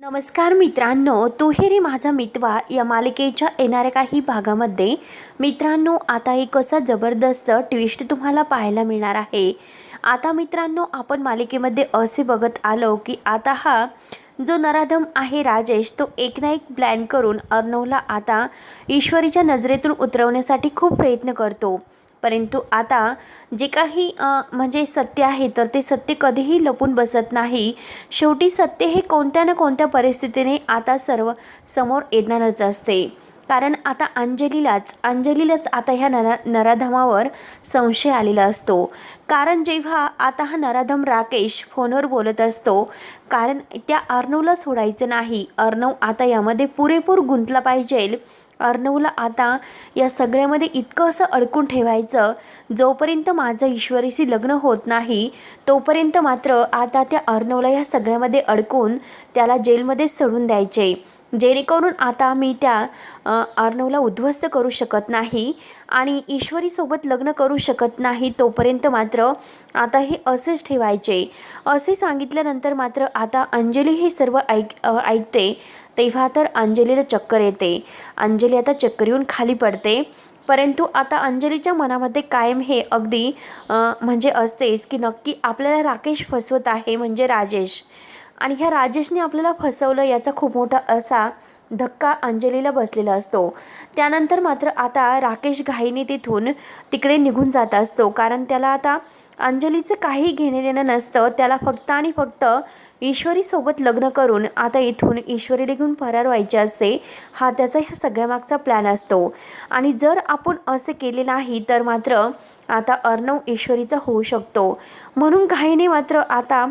नमस्कार मित्रांनो तुहेरी माझा मितवा या मालिकेच्या येणाऱ्या काही भागामध्ये. मित्रांनो आता एक असा जबरदस्त ट्विस्ट तुम्हाला पाहायला मिळणार आहे. आता मित्रांनो आपण मालिकेमध्ये असे बघत आलो की आता हा जो नराधम आहे राजेश तो एक ना एक प्लॅन करून अर्णवला आता ईश्वरीच्या नजरेतून उतरवण्यासाठी खूप प्रयत्न करतो. परंतु आता जे काही म्हणजे सत्य आहे तर ते सत्य कधीही लपून बसत नाही. शेवटी सत्य हे कोणत्या ना कोणत्या परिस्थितीने आता सर्व समोर येणारच असते. कारण आता अंजलीलाच अंजलीलाच आता ह्या नरा नराधमावर संशय आलेला असतो. कारण जेव्हा आता हा नराधम राकेश फोनवर बोलत असतो कारण त्या अर्णवला सोडायचं नाही. अर्णव आता यामध्ये पुरेपूर गुंतला पाहिजे अर्णवला आता या सगळ्यामध्ये इतकं असं अडकून ठेवायचं जोपर्यंत माझं ईश्वरीशी लग्न होत नाही तोपर्यंत मात्र आता त्या अर्णवला या सगळ्यामध्ये अडकून त्याला जेलमध्ये सोडून द्यायचे. जेणेकरून आता मी त्या अर्णवला उद्ध्वस्त करू शकत नाही आणि ईश्वरीसोबत लग्न करू शकत नाही तोपर्यंत मात्र आता हे असेच ठेवायचे. असे सांगितल्यानंतर मात्र आता अंजली हे सर्व ऐक ऐकते. तेव्हा तर अंजलीला चक्कर येते. अंजली आता चक्कर येऊन खाली पडते. परंतु आता अंजलीच्या मनामध्ये कायम हे अगदी म्हणजे असतेच की नक्की आपल्याला राकेश फसवत आहे म्हणजे राजेश. आणि ह्या राजेशने आपल्याला फसवलं याचा खूप मोठा असा धक्का अंजलीला बसलेला असतो. त्यानंतर मात्र आता राकेश घाईने तिथून तिकडे निघून जात असतो. कारण त्याला आता अंजलीचं काही घेणे देणं नसतं. त्याला फक्त आणि फक्त ईश्वरीसोबत लग्न करून आता इथून ईश्वरीला घेऊन फरार व्हायचे असते हा त्याचा ह्या सगळ्यामागचा प्लॅन असतो. आणि जर आपण असे केले नाही तर मात्र आता अर्णव ईश्वरीचा होऊ शकतो. म्हणून घाईने मात्र आता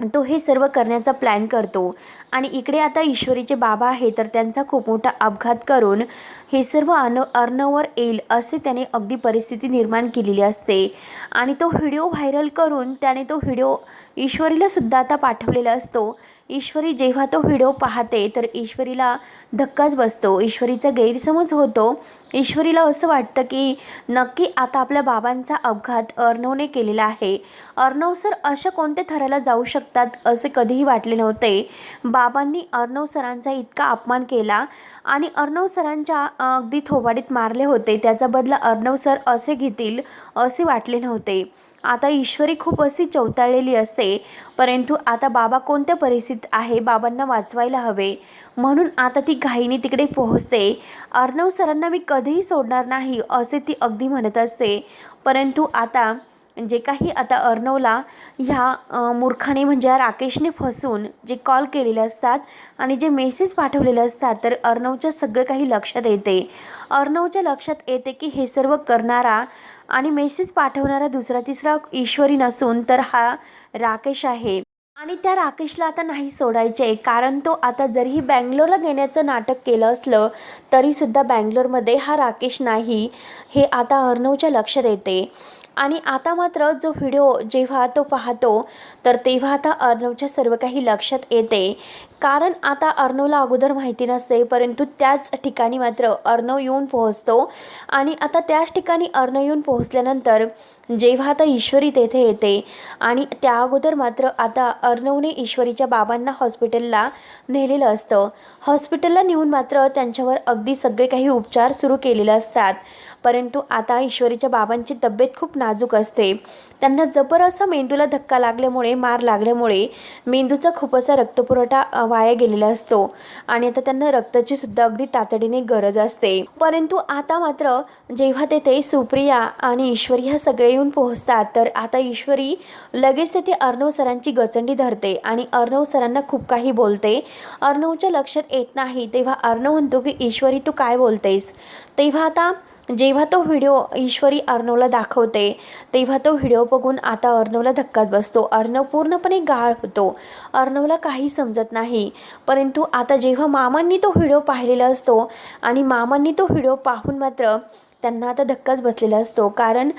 तो हे सर्व करण्याचा प्लॅन करतो. आणि इकडे आता ईश्वरीचे बाबा आहे तर त्यांचा खूप मोठा अपघात करून हे सर्व अन अर्णवर येईल असे त्याने अगदी परिस्थिती निर्माण केलेली असते. आणि तो व्हिडिओ व्हायरल करून त्याने तो व्हिडिओ ईश्वरीलासुद्धा आता पाठवलेला असतो. ईश्वरी जेव्हा तो व्हिडिओ पाहते तर ईश्वरीला धक्काच बसतो. ईश्वरीचा गैरसमज होतो. ईश्वरीला असं वाटतं की नक्की आता आपल्या बाबांचा अपघात अर्णवने केलेला आहे. अर्णव सर अशा कोणत्या थराला जाऊ शकतात असे कधीही वाटले नव्हते. बाबांनी अर्णव सरांचा इतका अपमान केला आणि अर्णव सरांच्या अगदी थोबाडीत मारले होते. त्याचा बदला अर्णव सर असे घेतील असे वाटले नव्हते. आता ईश्वरी खूप अशी चौताळलेली असते. परंतु आता बाबा कोणत्या परिस्थितीत आहे? बाबांना वाचवायला हवे. म्हणून आता ती घाईने तिकडे पोहोचते. अर्णव सरांना मी कधीही सोडणार नाही असे ती अगदी म्हणत असते. परंतु आता जे काही आता अर्णवला ह्या मूर्खाने म्हणजे राकेशने फसून जे कॉल केलेले असतात आणि जे मेसेज पाठवलेले असतात तर अर्णवच्या सगळं काही लक्षात येते. अर्णवच्या लक्षात येते की हे सर्व करणारा आणि मेसेज पाठवणारा दुसरा तिसरा ईश्वरी नसून तर हा राकेश आहे. आणि त्या राकेशला आता नाही सोडायचे कारण तो आता जरीही बँगलोरला घेण्याचं नाटक केलं असलं तरीसुद्धा बँगलोरमध्ये हा राकेश नाही हे आता अर्णवच्या लक्षात येते. आणि आता मात्र जो व्हिडिओ जेव्हा तो पाहतो तर तेव्हा आता अर्णवच्या सर्व काही लक्षात येते. कारण आता अर्णवला अगोदर माहिती नसते परंतु त्याच ठिकाणी मात्र अर्णव येऊन पोहोचतो. आणि आता त्याच ठिकाणी अर्णव येऊन पोहोचल्यानंतर जेव्हा आता ईश्वरी तेथे येते आणि त्या अगोदर मात्र आता अर्णवने ईश्वरीच्या बाबांना हॉस्पिटलला नेलेलं असतं. हॉस्पिटलला नेऊन मात्र त्यांच्यावर अगदी सगळे काही उपचार सुरू केलेले असतात. परंतु आता ईश्वरीच्या बाबांची तब्येत खूप नाजूक असते. त्यांना जबर असा मेंदूला धक्का लागल्यामुळे मार लागल्यामुळे मेंदूचा खूप असा रक्तपुरवठा वाया गेलेला असतो आणि आता त्यांना रक्ताची सुद्धा अगदी तातडीने गरज असते. परंतु आता मात्र जेव्हा तेथे सुप्रिया आणि ईश्वरी ह्या सगळे येऊन पोहोचतात तर आता ईश्वरी लगेच तेथे अर्णव सरांची गचंडी धरते आणि अर्णव सरांना खूप काही बोलते. अर्णवच्या लक्षात येत नाही तेव्हा अर्णव म्हणतो की ईश्वरी तू काय बोलतेस? तेव्हा आता जेव्हा तो व्हिडिओ ईश्वरी अर्णवला दाखवते तेव्हा तो व्हिडिओ बघून आता अर्णवला धक्काच बसतो. अर्णव पूर्णपणे गाळ होतो. अर्णवला काही समजत नाही परंतु आता जेव्हा मामांनी तो व्हिडिओ पाहिलेला असतो आणि मामांनी तो व्हिडिओ पाहून मात्र त्यांना आता धक्काच बसलेला असतो. कारण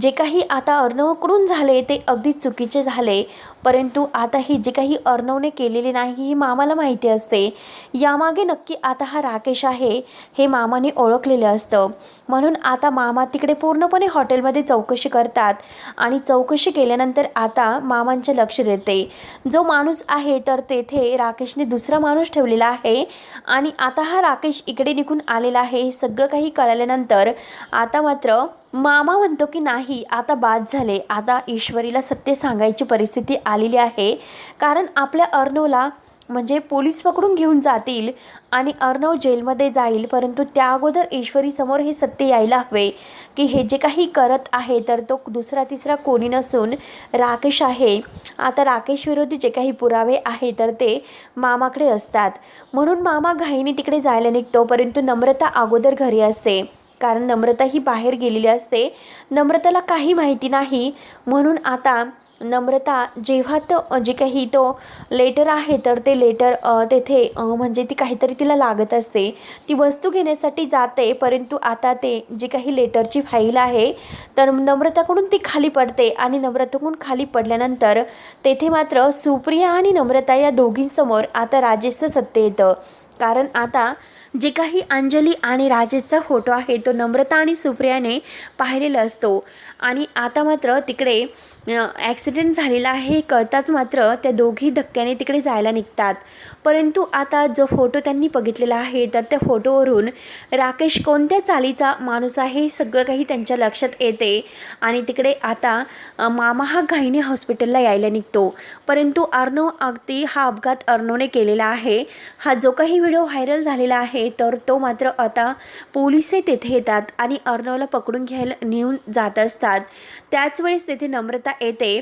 जे काही आता अर्णवकडून झाले ते अगदी चुकीचे झाले परंतु आता ही जे काही अर्णवने केलेले नाही ही मामाला माहिती असते. यामागे नक्की आता हा राकेश आहे हे मामाने ओळखलेलं असतं. म्हणून आता मामा तिकडे पूर्णपणे हॉटेलमध्ये चौकशी करतात आणि चौकशी केल्यानंतर आता मामांचे लक्ष देते. जो माणूस आहे तर तेथे राकेशने दुसरा माणूस ठेवलेला आहे आणि आता हा राकेश इकडे निघून आलेला आहे. हे सगळं काही कळाल्यानंतर आता मात्र मामा म्हणतो की नाही आता बाद झाले. आता ईश्वरीला सत्य सांगायची परिस्थिती आलेली आहे. कारण आपल्या अर्णवला म्हणजे पोलीस पकडून घेऊन जातील आणि अर्णव जेलमध्ये जाईल परंतु त्या अगोदर ईश्वरीसमोर हे सत्य यायला हवे की हे जे काही करत आहे तर तो दुसरा तिसरा कोणी नसून राकेश आहे. आता राकेश विरोधी जे काही पुरावे आहे तर ते मामाकडे असतात. म्हणून मामा घाईने तिकडे जायला निघतो परंतु नम्रता अगोदर घरी असते. कारण नम्रता ही बाहेर गेलेली असते. नम्रताला काही माहिती नाही. म्हणून आता नम्रता जेव्हा तो जे काही तो लेटर आहे तर ते लेटर तेथे म्हणजे ती काहीतरी तिला लागत असते. ती वस्तू घेण्यासाठी जाते परंतु आता ते जे काही लेटरची फाईल आहे तर नम्रताकडून ती खाली पडते आणि नम्रताकडून खाली पडल्यानंतर तेथे मात्र सुप्रिया आणि नम्रता या दोघींसमोर आता राजेशचं सत्य येतं. कारण आता जे काही अंजली आणि राजेशचा फोटो आहे तो नम्रता आणि सुप्रियाने पाहिलेला असतो. आणि आता मात्र तिकडे ॲक्सिडेंट झालेला आहे हे कळताच मात्र त्या दोघी धक्क्याने तिकडे जायला निघतात. परंतु आता जो फोटो त्यांनी बघितलेला आहे तर त्या फोटोवरून राकेश कोणत्या चालीचा माणूस आहे सगळं काही त्यांच्या लक्षात येते. आणि तिकडे आता मामा हा घाईने हॉस्पिटलला यायला निघतो. परंतु अर्णव अगदी हा अपघात अर्णवने केलेला आहे. हा जो काही व्हिडिओ व्हायरल झालेला आहे तर तो मात्र आता पोलिसे तेथे येतात आणि अर्णवला पकडून घ्यायला नेऊन जात असतात. त्याच वेळेस तेथे नम्रता येते.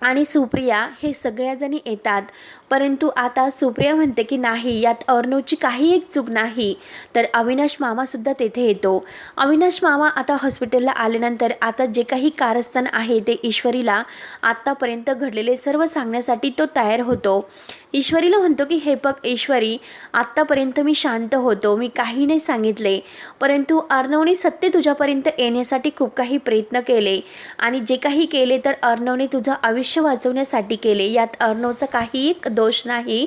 आणि सुप्रिया हे सगळ्याजणी येतात. परंतु आता सुप्रिया म्हणते की नाही यात अर्णवची काही एक चूक नाही. तर अविनाश मामासुद्धा तेथे येतो. अविनाश मामा आता हॉस्पिटलला आल्यानंतर आता जे काही कारस्थान आहे ते ईश्वरीला आत्तापर्यंत घडलेले सर्व सांगण्यासाठी तो तयार होतो. ईश्वरीला म्हणतो की हे बघ ईश्वरी आत्तापर्यंत मी शांत होतो. मी काही नाही सांगितले. परंतु अर्णवने सत्य तुझ्यापर्यंत येण्यासाठी खूप काही प्रयत्न केले. आणि जे काही केले तर अर्णवने तुझं आयुष्य वाचवण्यासाठी केले. यात अर्णवचा काही एक दोष नाही.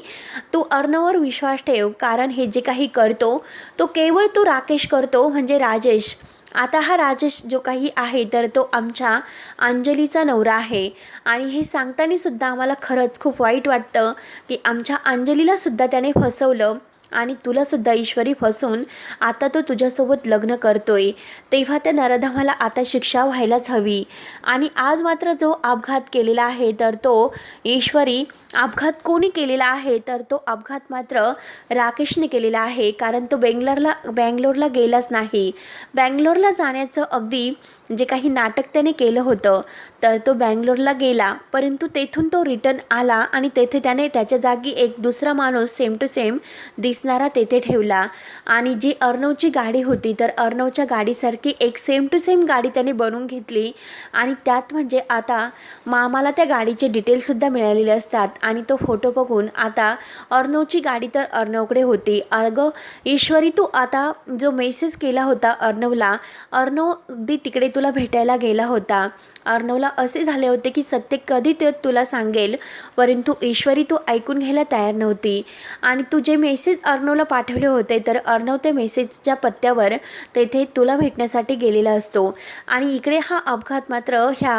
तू अर्णववर विश्वास ठेव कारण हे जे काही करतो तो केवळ तो राकेश करतो म्हणजे राजेश. आता हा राजेश जो काही आहे तर तो आमच्या अंजलीचा नवरा आहे. आणि हे सांगताना सुद्धा आम्हाला खरंच खूप वाईट वाटतं की आमच्या अंजलीलासुद्धा त्याने फसवलं. आणि तुलासुद्धा ईश्वरी फसून आता तो तुझ्यासोबत लग्न करतोय. तेव्हा त्या नरधमाला आता शिक्षा व्हायलाच हवी. आणि आज मात्र जो अपघात केलेला आहे तर तो ईश्वरी अपघात कोणी केलेला आहे तर तो अपघात मात्र राकेशने केलेला आहे कारण तो बेंगलोरला बँगलोरला गेलाच नाही. बँगलोरला जाण्याचं अगदी जे काही नाटक त्याने केलं होतं तर तो बँगलोरला गेला. परंतु तेथून तो रिटर्न आला आणि तेथे त्याने त्याच्या जागी एक दुसरा माणूस सेम टू सेम दिस दिसणारा तेथे ठेवला. आणि जी अर्णवची गाडी होती तर अर्णवच्या गाडीसारखी एक सेम टू सेम गाडी त्याने बनवून घेतली. आणि त्यात म्हणजे आता मामाला त्या गाडीचे डिटेल्ससुद्धा मिळालेले असतात. आणि तो फोटो बघून आता अर्णवची गाडी तर अर्णवकडे होती. अगं ईश्वरी तू आता जो मेसेज केला होता अर्णवला अर्णव अगदी तिकडे तुला भेटायला गेला होता. अर्णवला असे झाले होते की सत्य कधी ते तुला सांगेल परंतु ईश्वरी तू ऐकून घ्यायला तयार नव्हती. आणि तू जे मेसेज अर्णवला पाठवले होते तर अर्णव त्या मेसेजच्या पत्त्यावर तेथे तुला भेटण्यासाठी गेलेला असतो. आणि इकडे हा अपघात मात्र ह्या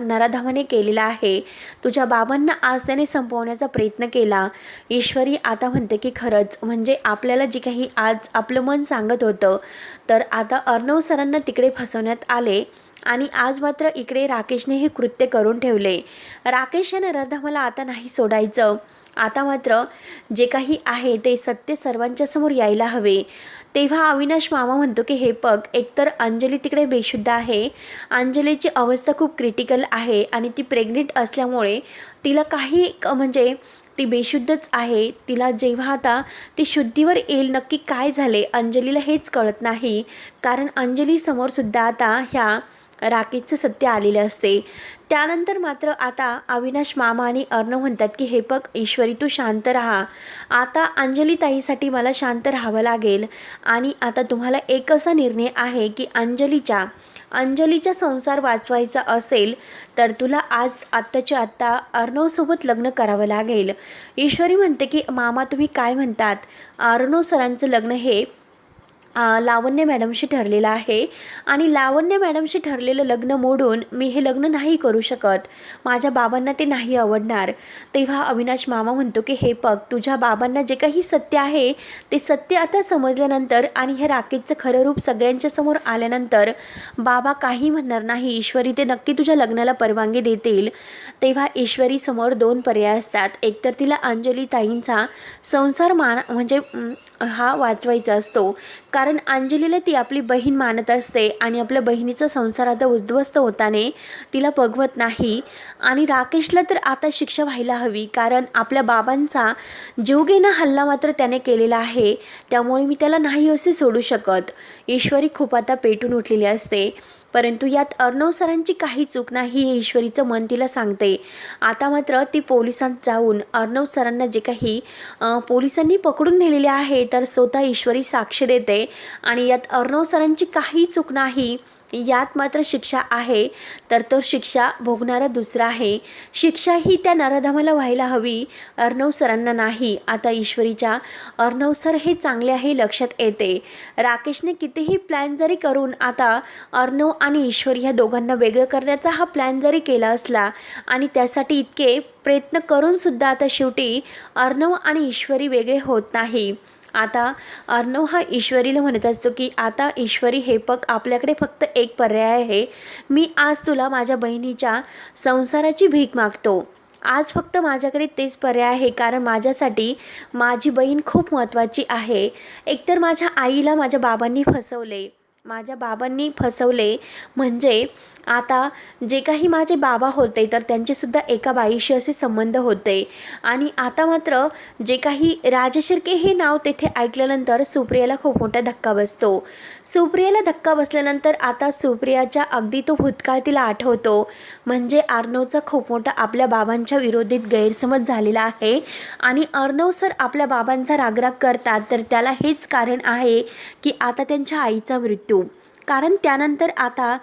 नराधावाने नराधामाने केलेला आहे. तुझ्या बाबांना आज त्याने संपवण्याचा प्रयत्न केला. ईश्वरी आता म्हणते की खरंच म्हणजे आपल्याला जे काही आज आपलं मन सांगत होतं तर आता अर्णव सरांना तिकडे फसवण्यात आले. आणि आज मात्र इकडे राकेशने हे कृत्य करून ठेवले. राकेश या मला आता नाही सोडायचं. आता मात्र जे काही आहे ते सत्य सर्वांच्या समोर यायला हवे. तेव्हा अविनाश मामा म्हणतो की हे पग एकतर अंजली तिकडे बेशुद्ध आहे. अंजलीची अवस्था खूप क्रिटिकल आहे आणि ती प्रेग्नेंट असल्यामुळे तिला काही म्हणजे ती बेशुद्धच आहे. तिला जेव्हा आता ती शुद्धीवर येईल नक्की काय झाले अंजलीला हेच कळत नाही. कारण अंजलीसमोरसुद्धा आता ह्या राकेशचं सत्य आलेलं असते. त्यानंतर मात्र आता अविनाश मामा आणि अर्णव म्हणतात की हे बघ ईश्वरी तू शांत राहा. आता अंजली ताईसाठी मला शांत राहावं लागेल. आणि आता तुम्हाला एक असा निर्णय आहे की अंजलीच्या अंजलीचा संसार वाचवायचा असेल तर तुला आज आत्ताच्या आत्ता अर्णवसोबत लग्न करावं लागेल. ईश्वरी म्हणते की मामा तुम्ही काय म्हणतात? अर्णव सरांचं लग्न हे लावण्य मॅडमशी ठरलेलं आहे. आणि लावण्य मॅडमशी ठरलेलं लग्न मोडून मी हे लग्न नाही करू शकत. माझ्या बाबांना ते नाही आवडणार. तेव्हा अविनाश मामा म्हणतो की हे पग तुझ्या बाबांना जे काही सत्य आहे ते सत्य आता समजल्यानंतर आणि हे राकेशचं खरं रूप सगळ्यांच्या समोर आल्यानंतर बाबा काही म्हणणार नाही. ईश्वरी ते नक्की तुझ्या लग्नाला परवानगी देतील. तेव्हा ईश्वरी समोर दोन पर्याय असतात. एकतर तिला अंजली ताईंचा संसार मान म्हणजे हा वाचवायचा असतो. कारण अंजलीला ती आपली बहीण मानत असते आणि आपल्या बहिणीचा संसार आता उद्ध्वस्त होताने तिला बघवत नाही. आणि राकेशला तर आता शिक्षा व्हायला हवी कारण आपल्या बाबांचा जीवघेणा हल्ला मात्र त्याने केलेला आहे. त्यामुळे मी त्याला नाही असे सोडू शकत. ईश्वरी खूप आता पेटून उठलेली असते. परंतु यात अर्णव सरांची काही चूक नाही हे ईश्वरीचं मन तिला सांगते. आता मात्र ती पोलिसांत जाऊन अर्णव सरांना जे काही पोलिसांनी पकडून नेलेले आहे तर स्वतः ईश्वरी साक्ष देते. आणि यात अर्णव सरांची काही चूक नाही यात मात्र शिक्षा आहे तर तो शिक्षा भोगणारा दुसरा आहे. शिक्षा ही त्या नराधमाला व्हायला हवी. अर्णव सरांना नाही. आता ईश्वरीच्या अर्णव सर हे चांगले आहे लक्षात येते. राकेशने कितीही प्लॅन जरी करून आता अर्णव आणि ईश्वरी ह्या दोघांना वेगळं करण्याचा हा प्लॅन जरी केला असला आणि त्यासाठी इतके प्रयत्न करूनसुद्धा आता शेवटी अर्णव आणि ईश्वरी वेगळे होत नाही. आता अर्णव हा ईश्वरीला म्हणत असतो की आता ईश्वरी हे पग आपल्याकडे फक्त एक पर्याय आहे. मी आज तुला माझ्या बहिणीच्या संसाराची भीक मागतो. आज फक्त माझ्याकडे तेच पर्याय आहे कारण माझ्यासाठी माझी बहीण खूप महत्त्वाची आहे. एकतर माझ्या आईला माझ्या बाबांनी फसवले. माझ्या बाबांनी फसवले. म्हणजे आता जे काही माझे बाबा होते तर त्यांचेसुद्धा एका बाईशी असे संबंध होते. आणि आता मात्र जे काही राजशिर्के हे नाव तेथे ऐकल्यानंतर सुप्रियाला खूप मोठा धक्का बसतो. सुप्रियाला धक्का बसल्यानंतर आता सुप्रियाच्या अगदी तो भूतकाळ तिला आठवतो. म्हणजे अर्णवचा खूप मोठा आपल्या बाबांच्या विरोधीत गैरसमज झालेला आहे. आणि अर्णव सर आपल्या बाबांचा रागराग करतात तर त्याला हेच कारण आहे की आता त्यांच्या आईचा मृत्यू कारण त्यानंतर आता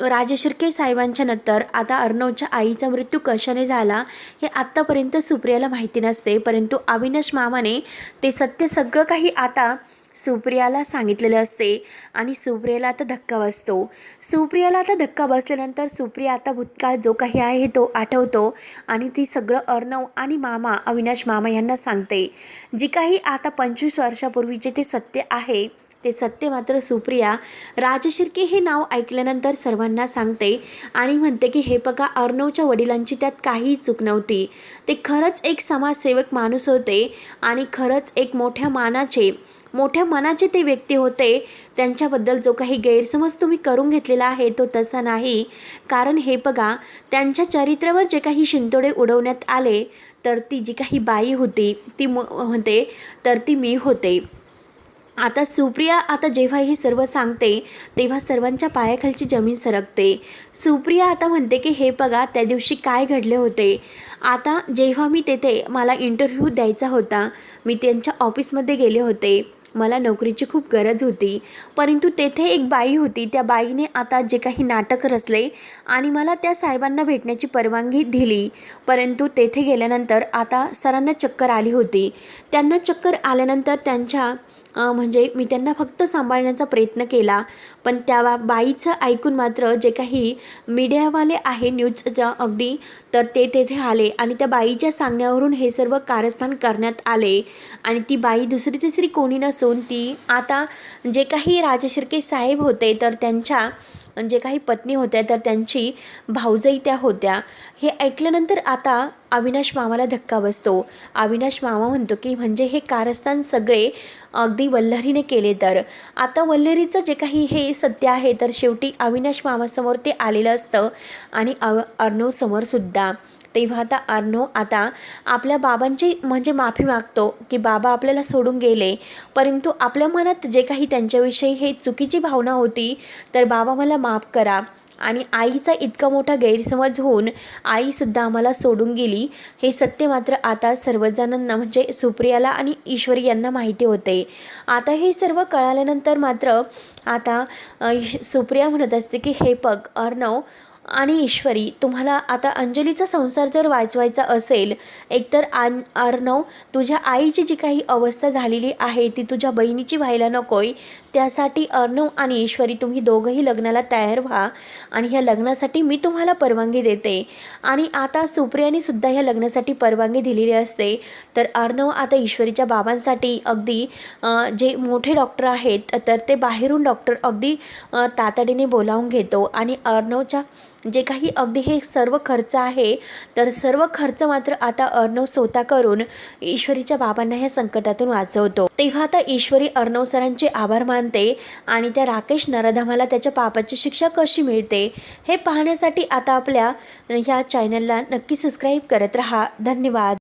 राजशिर्के साहेबांच्या नंतर आता अर्णवच्या आईचा मृत्यू कशाने झाला हे आत्तापर्यंत सुप्रियाला माहिती नसते. परंतु अविनाश मामाने ते सत्य सगळं काही आता सुप्रियाला सांगितलेले असते आणि सुप्रियाला आता धक्का बसतो. सुप्रियाला आता धक्का बसल्यानंतर सुप्रिया आता भूतकाळ जो काही आहे तो आठवतो आणि ती सगळं अर्णव आणि मामा अविनाश मामा यांना सांगते. जी काही आता पंचवीस वर्षापूर्वीचे ते सत्य आहे ते सत्य मात्र सुप्रिया राजशिर्के हे नाव ऐकल्यानंतर सर्वांना सांगते आणि म्हणते की हे बघा अर्णवच्या वडिलांची त्यात काही चूक नव्हती. ते खरंच एक समाजसेवक माणूस होते आणि खरंच एक मोठ्या मानाचे मोठ्या मनाचे ते व्यक्ती होते. त्यांच्याबद्दल जो काही गैरसमज तुम्ही करून घेतलेला आहे तो तसा नाही. कारण हे बघा त्यांच्या चरित्रावर जे काही शिंतोडे उडवण्यात आले तर ती जी काही बाई होती ती म होते तर ती मी होते. आता सुप्रिया आता जेव्हा हे सर्व सांगते तेव्हा सर्वांच्या पायाखालची जमीन सरकते. सुप्रिया आता म्हणते की हे बघा त्या दिवशी काय घडले होते. आता जेव्हा मी तेथे मला इंटरव्ह्यू द्यायचा होता. मी त्यांच्या ऑफिसमध्ये गेले होते. मला नोकरीची खूप गरज होती. परंतु तेथे एक बाई होती. त्या बाईने आता जे काही नाटक रचले आणि मला त्या साहेबांना भेटण्याची परवानगी दिली. परंतु तेथे गेल्यानंतर आता सरांना चक्कर आली होती. त्यांना चक्कर आल्यानंतर त्यांच्या म्हणजे मी त्यांना फक्त सांभाळण्याचा प्रयत्न केला. पण त्या बाईचं ऐकून मात्र जे काही मीडियावाले आहे न्यूजच्या अगदी तर ते तेथे आले आणि त्या बाईच्या सांगण्यावरून हे सर्व कारस्थान करण्यात आले. आणि ती बाई दुसरी तिसरी कोणी नसून ती आता जे काही राजशिर्के साहेब होते तर त्यांच्या जे काही पत्नी होत्या तर त्यांची भाऊजाई त्या होत्या. हे ऐकल्यानंतर आता अविनाश मामाला धक्का बसतो. अविनाश मामा म्हणतो की म्हणजे हे कारस्थान सगळे अगदी वल्लरीने केले तर. आता वल्लरीचं जे काही हे सत्य आहे तर शेवटी अविनाश मामासमोर ते आलेलं असतं आणि अव अर्णवसमोरसुद्धा तेव्हा आता अर्णव आता आपल्या बाबांची म्हणजे माफी मागतो की बाबा आपल्याला सोडून गेले. परंतु आपल्या मनात जे काही त्यांच्याविषयी हे चुकीची भावना होती तर बाबा मला माफ करा. आणि आईचा इतका मोठा गैरसमज होऊन आईसुद्धा आम्हाला सोडून गेली. हे सत्य मात्र आता सर्वजणांना म्हणजे सुप्रियाला आणि ईश्वरी यांना माहिती होते. आता हे सर्व कळाल्यानंतर मात्र आता सुप्रिया म्हणत असते की हे पग अर्णव आणि ईश्वरी तुम्हाला आता अंजलीचा संसार जर वाचवायचा असेल एकतर आन अर्णव तुझ्या आईची जी काही अवस्था झालेली आहे ती तुझ्या बहिणीची व्हायला नकोय. त्यासाठी अर्णव आणि ईश्वरी तुम्ही दोघंही लग्नाला तयार व्हा आणि ह्या लग्नासाठी मी तुम्हाला परवानगी देते. आणि आता सुप्रियाने सुद्धा ह्या लग्नासाठी परवानगी दिलेली असते. तर अर्णव आता ईश्वरीच्या बाबांसाठी अगदी जे मोठे डॉक्टर आहेत तर ते बाहेरून डॉक्टर अगदी तातडीने बोलावून घेतो. आणि अर्णवच्या जे काही अगदी हे सर्व खर्च आहे तर सर्व खर्च मात्र आता अर्णव स्वतः करून ईश्वरीच्या बाबांना ह्या संकटातून वाचवतो. तेव्हा आता ईश्वरी अर्णव सरांचे आभार मानते आणि त्या राकेश नरधामाला त्याच्या पापाची शिक्षा कशी मिळते हे पाहण्यासाठी आता आपल्या ह्या चॅनलला नक्की सबस्क्राईब करत रहा. धन्यवाद.